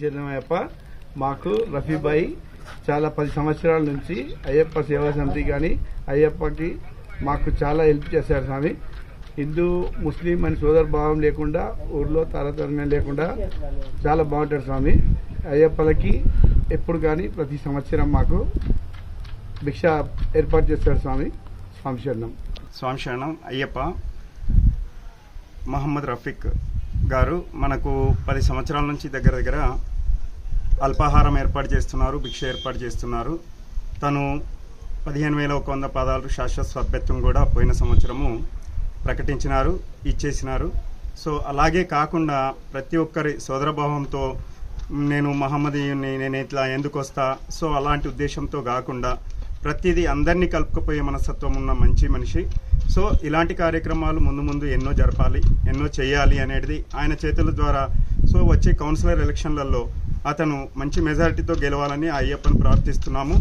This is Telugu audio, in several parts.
శరణమయ్యప్ప మాకు రఫీబాయి చాలా పది సంవత్సరాల నుంచి అయ్యప్ప సేవా సమితి కానీ అయ్యప్పకి మాకు చాలా హెల్ప్ చేశారు స్వామి. హిందూ ముస్లిం అని సోదర భావం లేకుండా ఊర్లో తారతమ్యం లేకుండా చాలా బాగుంటాడు స్వామి. అయ్యప్పలకి ఎప్పుడు కానీ ప్రతి సంవత్సరం మాకు భిక్ష ఏర్పాటు చేస్తాడు స్వామి. స్వామి శరణం. స్వామి శరణం. అయ్యప్ప మహమ్మద్ రఫీక్ గారు మనకు పది సంవత్సరాల నుంచి దగ్గర దగ్గర అల్పాహారం ఏర్పాటు చేస్తున్నారు భిక్ష ఏర్పాటు చేస్తున్నారు. తను పదిహేను వేల ఒక వంద పదాలు శాశ్వత సభ్యత్వం కూడా పోయిన సంవత్సరము ప్రకటించినారు ఇచ్చేసినారు. సో అలాగే కాకుండా ప్రతి ఒక్కరి సోదరభావంతో నేను మహమ్మదీయుని నేను ఇట్లా ఎందుకు వస్తా సో అలాంటి ఉద్దేశంతో కాకుండా ప్రతిదీ అందరినీ కలుపుకుపోయే మనస్తత్వం ఉన్న మంచి మనిషి. సో ఇలాంటి కార్యక్రమాలు ముందు ముందు ఎన్నో జరపాలి ఎన్నో చేయాలి అనేది ఆయన చేతుల ద్వారా. సో వచ్చే కౌన్సిలర్ ఎలక్షన్లలో అతను మంచి మెజారిటీతో గెలవాలని ఆ అయ్యప్పను ప్రార్థిస్తున్నాము.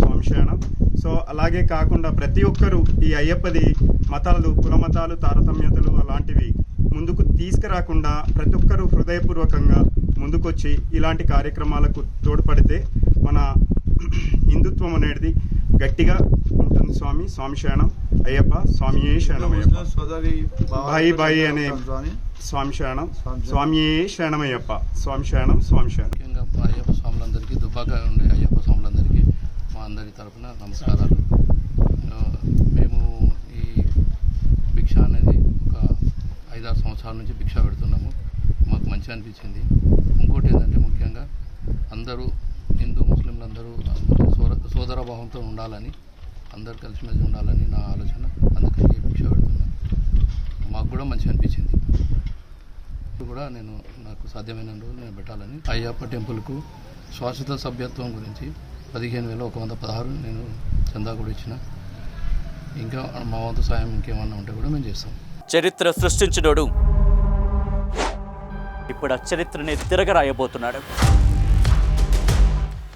స్వామిశరణం సో అలాగే కాకుండా ప్రతి ఒక్కరూ ఈ అయ్యప్పది మతాలు కుల మతాలు తారతమ్యతలు అలాంటివి ముందుకు తీసుకురాకుండా ప్రతి ఒక్కరూ హృదయపూర్వకంగా ముందుకొచ్చి ఇలాంటి కార్యక్రమాలకు తోడ్పడితే మన హిందుత్వం అనేది గట్టిగా ఉంటుంది స్వామి. స్వామి శరణం. అయ్యప్ప స్వామియే శరణం అయ్యప్ప? సోదరి బాయి బాయి అనే స్వామి. శరణం. స్వామియే స్వామి శరణం స్వామి శరణం ముఖ్యంగా మా అయ్యప్ప స్వాములందరికీ దుబ్బాక ఉండే అయ్యప్ప స్వాములందరికీ మా అందరి తరపున నమస్కారాలు. మేము ఈ భిక్ష అనేది ఒక ఐదారు సంవత్సరాల నుంచి భిక్ష పెడుతున్నాము. మాకు మంచి అనిపించింది. ఇంకోటి ఏంటంటే ముఖ్యంగా అందరూ హిందూ అందరూ సోదర సోదర భావంతో ఉండాలని అందరు కలిసిమెలిసి ఉండాలని నా ఆలోచన. అందుకని భిక్ష పెడుతున్నాను మాకు కూడా మంచిగా అనిపించింది. ఇప్పుడు కూడా నేను నాకు సాధ్యమైన రోజు నేను పెట్టాలని అయ్యప్ప టెంపుల్కు శాశ్వత సభ్యత్వం గురించి పదిహేను వేల ఒక వంద పదహారు నేను చందా కూడా ఇచ్చిన. ఇంకా మా వంతు సాయం ఇంకేమన్నా ఉంటే కూడా మేము చేస్తాం. చరిత్ర సృష్టించినోడు. ఇప్పుడు ఆ చరిత్రని తిరగరాయబోతున్నాడు.